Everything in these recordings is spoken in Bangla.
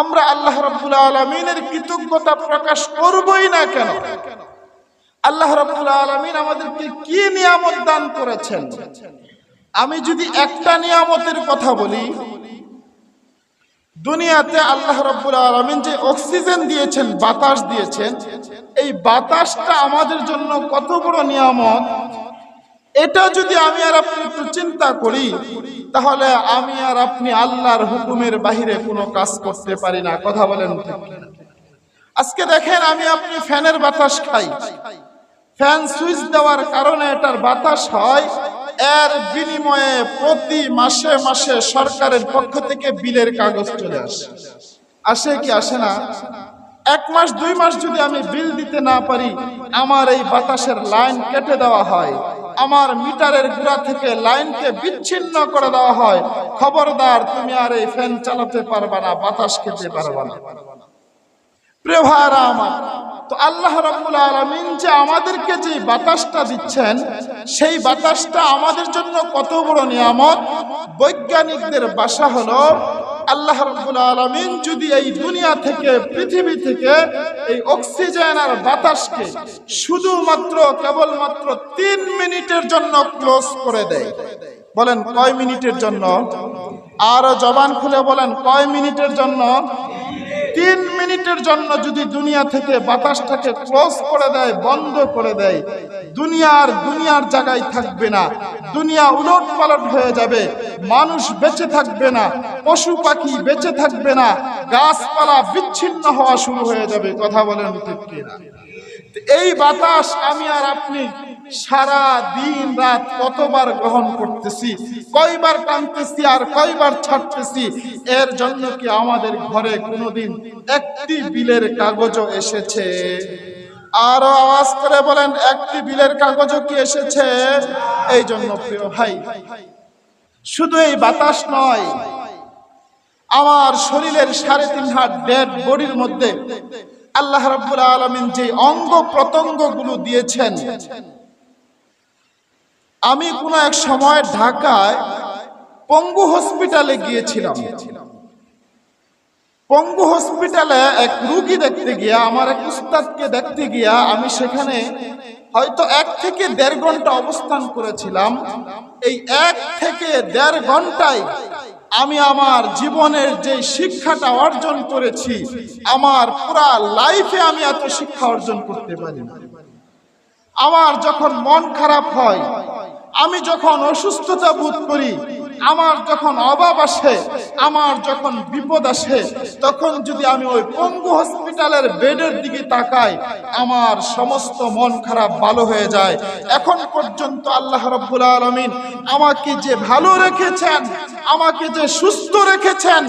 আমরা আল্লাহ রাব্বুল আলমিনের কৃতজ্ঞতা প্রকাশ করবই না কেন? আল্লাহ রাব্বুল আলমিন আমাদেরকে কি নিয়ামত দান করেছেন? আমি যদি একটা নিয়ামতের কথা বলি, দুনিয়াতে আল্লাহ রাব্বুল আলমিন যে অক্সিজেন দিয়েছেন, বাতাস দিয়েছেন, এই বাতাসটা আমাদের জন্য কত বড় নিয়ামত? এটা যদি আমি আর আপনি একটু চিন্তা করি, তাহলে আমি আর আপনি আল্লাহর হুকুমের বাহিরে কোনো কাজ করতে পারি না। কথা বলেন আজকে দেখেন আমি আপনি ফ্যানের বাতাস খাই। ফ্যান সুইচ দেওয়ার কারণে এটার বাতাস হয়। এর বিনিময়ে প্রতি মাসে মাসে সরকারের পক্ষ থেকে বিলের কাগজ চলে আসে। আসে কি আসে না? এক মাস, দুই মাস যদি আমি বিল দিতে না পারি, আমার এই বাতাসের লাইন কেটে দেওয়া হয়। আমার মিটারের গুড়া থেকে লাইনকে বিচ্ছিন্ন করে দেওয়া হয়। খবরদার, তুমি আর এই ফ্যান চালাতে পারবা না, বাতাস খেতে পারবা না। তো আল্লাহ যে আমাদেরকে বাতাসটা দিচ্ছেন, সেই বাতাসটা আমাদের জন্য কত বড় বৈজ্ঞানিকদের বাসা হলো আল্লাহ রাব্বুল আলামিন যদি এই দুনিয়া থেকে, পৃথিবী থেকে এই অক্সিজেন আর বাতাসকে শুধুমাত্র, কেবলমাত্র তিন মিনিটের জন্য ক্লোজ করে দেয়। বলেন, কয় মিনিটের জন্য? আর জবান খুলে বলেন, কয় মিনিটের জন্য? তিন মিনিটের জন্য যদি দুনিয়া থেকে বাতাসটাকে ক্লোজ করে দেয়, বন্ধ করে দেয় দুনিয়ার দুনিয়ার জায়গায় থাকবে না। দুনিয়া উলট পালট হয়ে যাবে। মানুষ বেঁচে থাকবে না, পশু পাখি বেঁচে থাকবে না, গাছপালা বিচ্ছিন্ন হওয়া শুরু হয়ে যাবে। কথা বলেন এই বাতাস আমি আর আপনি সারা দিন রাত কতবার গ্রহণ করতেছি, কয়বার টানতেছি আর কয়বার ছাড়তেছি, এর জন্য কি আমাদের ঘরে কোনোদিন একটি বিলের কাগজও এসেছে? আরও আওয়াজ করে বলেন, একটি বিলের কাগজও কি এসেছে? এই জন্য প্রিয় ভাই, শুধু এই বাতাস নয়, আমার শরীরের সাড়ে তিন হাত ডেড বডির মধ্যে আল্লাহ রাব্বুল আলামিন যে অঙ্গ প্রত্যঙ্গগুলো দিয়েছেন আমি কোন এক সময় ঢাকায় পঙ্গু হসপিটালে গিয়েছিলাম। পঙ্গু হসপিটালে এক রুগী দেখতে গিয়া, আমার এক উস্তাদকে দেখতে গিয়া আমি সেখানে হয়তো এক থেকে দেড় ঘণ্টা অবস্থান করেছিলাম। এই এক থেকে দেড় ঘন্টায় আমি আমার জীবনের যে শিক্ষাটা অর্জন করেছি, আমার পুরা লাইফে আমি এত শিক্ষা অর্জন করতে পারি আমার যখন মন খারাপ হয় আমি যখন অসুস্থতা বোধ করি, আমার যখন অভাব আসে, আমার যখন বিপদ আসে, তখন যদি আমি ওই পঙ্গু হসপিটালের বেডের দিকে তাকাই, আমার সমস্ত মন খারাপ ভালো হয়ে যায়। এখন পর্যন্ত আল্লাহ রব্বুল আলমিন আমাকে যে ভালো রেখেছেন, আমাকে যে সুস্থ রেখেছেন,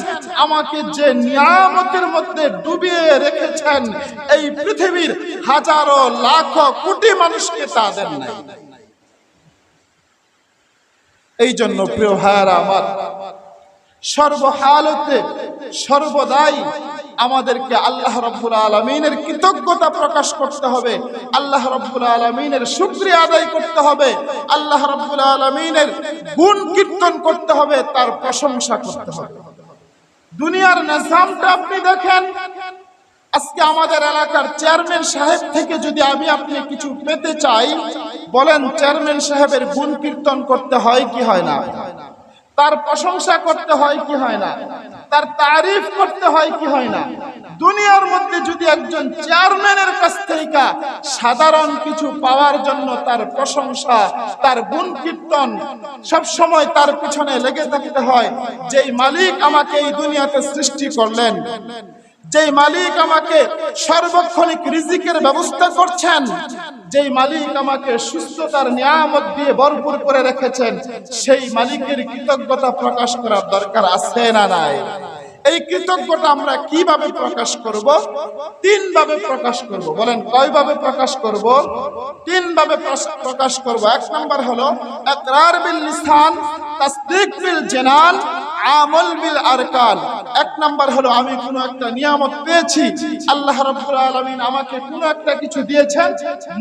আমাকে যে নিয়ামতের মধ্যে ডুবিয়ে রেখেছেন, এই পৃথিবীর হাজারো লাখ কোটি মানুষকে তা দেন নাই। এই জন্য প্রিয় ভাইয়ারা আমার, সর্বহালতে সর্বদাই আমাদেরকে আল্লাহ রব্বুল আলমিনের কৃতজ্ঞতা প্রকাশ করতে হবে, আল্লাহ রব্বুল আলমিনের শুক্রিয়া আদায় করতে হবে, আল্লাহ রব্বুল আলমিনের গুণ কীর্তন করতে হবে, তার প্রশংসা করতে হবে। দুনিয়ার নিজামটা আপনি দেখেন, আজকে আমাদের এলাকার চেয়ারম্যান সাহেব থেকে যদি আমি আপনি কিছু পেতে চাই বলেন, চেয়ারম্যান সাহেবের গুণ কীর্তন করতে হয় কি হয় না? তার প্রশংসা করতে হয় কি হয় না? তার তারিফ করতে হয় কি হয় না? দুনিয়ার মধ্যে যদি একজন চেয়ারম্যানের কাছ থেকে সাধারণ কিছু পাওয়ার জন্য তার প্রশংসা, তার গুণ কীর্তন সব সময় তার পিছনে লেগে থাকতে হয়, যেই মালিক আমাকে এই দুনিয়াতে সৃষ্টি করলেন। যেই মালিক আমাকে সর্বক্ষণিক রিজিকের ব্যবস্থা করছেন, যেই মালিক আমাকে সুস্থতার নিয়ামত দিয়ে ভরপুর করে রেখেছেন, সেই মালিকের কৃতজ্ঞতা প্রকাশ করার দরকার আছে না নাই? এই কৃতজ্ঞতা আমরা কীভাবে প্রকাশ করব? তিন ভাবে প্রকাশ করব। বলেন কয় ভাবে প্রকাশ করব? তিন ভাবে প্রকাশ করব। এক নাম্বার হলো ইকরার বিল লিসান, তাসদিক বিল জানান আমল বিল আরকান। এক নাম্বার হলো, আমি কোনো একটা নিয়ামত পেয়েছি, আল্লাহ রাব্বুল আলামিন আমাকে কোনো একটা কিছু দিয়েছেন,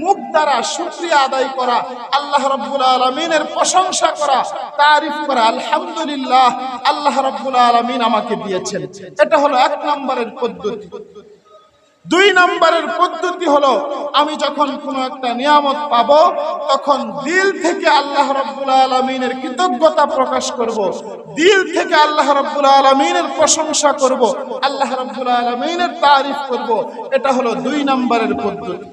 মুখ দ্বারা শুকরিয়া আদায় করা, আল্লাহ রাব্বুল আলামিনের প্রশংসা করা, তারিফ করা, আলহামদুলিল্লাহ, আল্লাহ রাব্বুল আলামিন আমাকে দিয়েছেন। এটা হলো এক নম্বরের পদ্ধতি। দুই নম্বরের পদ্ধতি হলো, আমি যখন কোনো একটা নিয়ামত পাব, তখন দিল থেকে আল্লাহ রব্বুল আলমিনের কৃতজ্ঞতা প্রকাশ করব। দিল থেকে আল্লাহ রব্বুল আলমিনের প্রশংসা করব। আল্লাহ রব্বুল আলমিনের তারিফ করব। এটা হলো দুই নম্বরের পদ্ধতি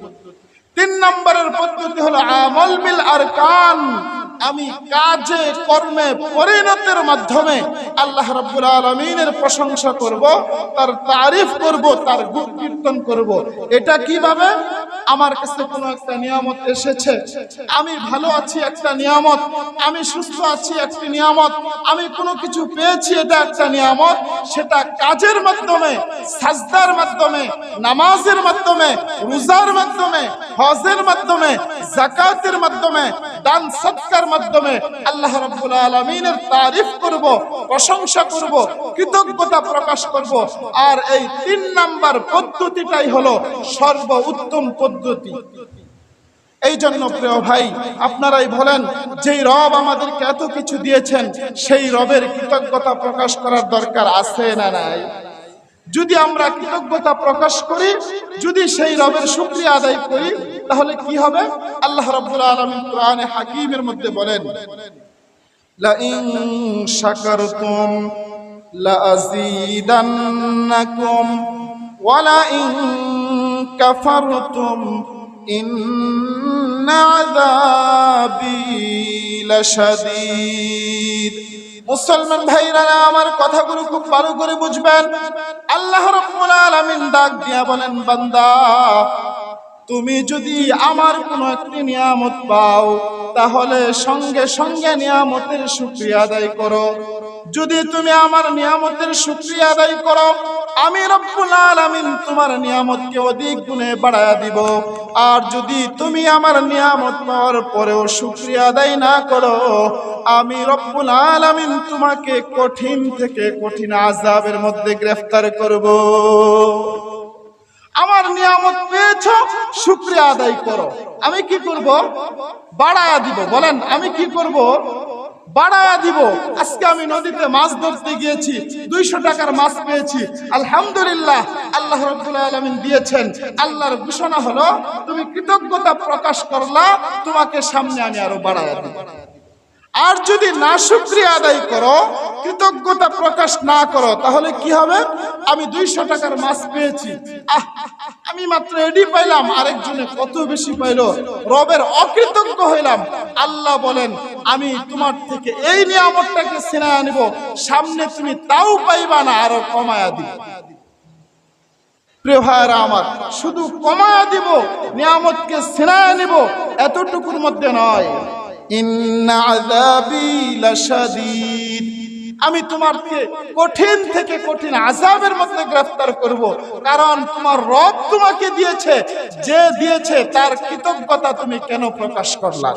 তিন নম্বরের পদ্ধতি হলো আমল বিল আরকান আমি কাজে, কর্মে পরিণতের মাধ্যমে আল্লাহ রাব্বুল আলামিনের প্রশংসা করব, তার তারিফ করব, তার গুণ কীর্তন করব। এটা কীভাবে? আমার কাছে কোনো একটা নিয়ামত এসেছে। আমি ভালো আছি একটা নিয়ামত, আমি সুস্থ আছি একটি নিয়ামত, আমি কোনো কিছু পেয়েছি এটা একটা নিয়ামত, সেটা কাজের মাধ্যমে, সাজদার মাধ্যমে, নামাজের মাধ্যমে, রোজার মাধ্যমে, হজের মাধ্যমে জাকাতের মাধ্যমে, দান সৎকার মাধ্যমে আল্লাহ রাব্বুল আলামিনের তারিফ করব, প্রশংসা করব, কৃতজ্ঞতা প্রকাশ করব। আর এই তিন নাম্বার পদ্ধতিটাই হলো সর্ব উত্তম পদ্ধতি। এই জন্য প্রিয় ভাই, আপনারাই বলেন, যেই রব আমাদেরকে এত কিছু দিয়েছেন, সেই রবের কৃতজ্ঞতা প্রকাশ করার দরকার আছে না নাই? যদি আমরা কৃতজ্ঞতা প্রকাশ করি, যদি সেই রবের শুক্রিয়া আদায় করি, তাহলে কি হবে? আল্লাহ রাব্বুল আলামিন কোরআনে হাকিমের মধ্যে বলেন, লাইন শাকারতুম লাযীদান্নাকুম ওয়ালাইন কাফারতুম, ইন্না আযাবি লাশাদীদ। মুসলমান ভাইরা, আমার কথাগুলো খুব ভালো করে বুঝবেন। আল্লাহ রাব্বুল আলামিন ডাক দিয়া বলেন, বান্দা, তুমি যদি আমার কোনো একটি নিয়ামত পাও, তাহলে সঙ্গে সঙ্গে নিয়ামতের শুকরিয়া আদায় করো। যদি তুমি আমার নিয়ামতের শুকরিয়া আদায় করো আমি রব্বুল আলামিন তোমার নিয়ামতকে অধিক গুণে বাড়ায়া দিব। আর যদি তুমি আমার নিয়ামত পাওয়ার পরেও শুকরিয়া আদায় না করো, আমি রব্বুল আলামিন তোমাকে কঠিন থেকে কঠিন আযাবের মধ্যে গ্রেফতার করব। আমার নিয়ামত পেয়েছ, শুক্রিয়া আদায় করো। আমি কি করব? বাড়ায়া দিব। বলেন, আমি কি করব? বাড়ায়া দিব। আজকে আমি নদীতে মাছ ধরতে গিয়েছি, দুইশো টাকার মাছ পেয়েছি। আলহামদুলিল্লাহ, আল্লাহ আলমিন দিয়েছেন। আল্লাহর ঘোষণা হলো, তুমি কৃতজ্ঞতা প্রকাশ করলা, তোমাকে সামনে আমি আরও বাড়ায়া দিব। আর যদি না শুক্রিয়া আদায় করো, কৃতজ্ঞতা প্রকাশ না করো, তাহলে কি হবে? আমি দুইশো টাকার মাছ পেয়েছি। আমি মাত্র এডি পাইলাম, আরেকজনে কত বেশি পাইলো? রবের অকৃতজ্ঞ হইলাম। আল্লাহ বলেন আমি তোমার থেকে এই নিয়ামতটাকে ছিনায় আনিব। সামনে তুমি তাও পাইবা না আরও কমায়া দিব। প্রিয় আমার শুধু কমায়া দিব নিয়ামতকে ছিনায় নিব এতটুকুর মধ্যে নয়। আমি তোমারকে কঠিন থেকে কঠিন আযাবের মধ্যে গ্রেফতার করব কারণ তোমার রব তোমাকে দিয়েছে। যে দিয়েছে তার কৃতজ্ঞতা তুমি কেন প্রকাশ করলা?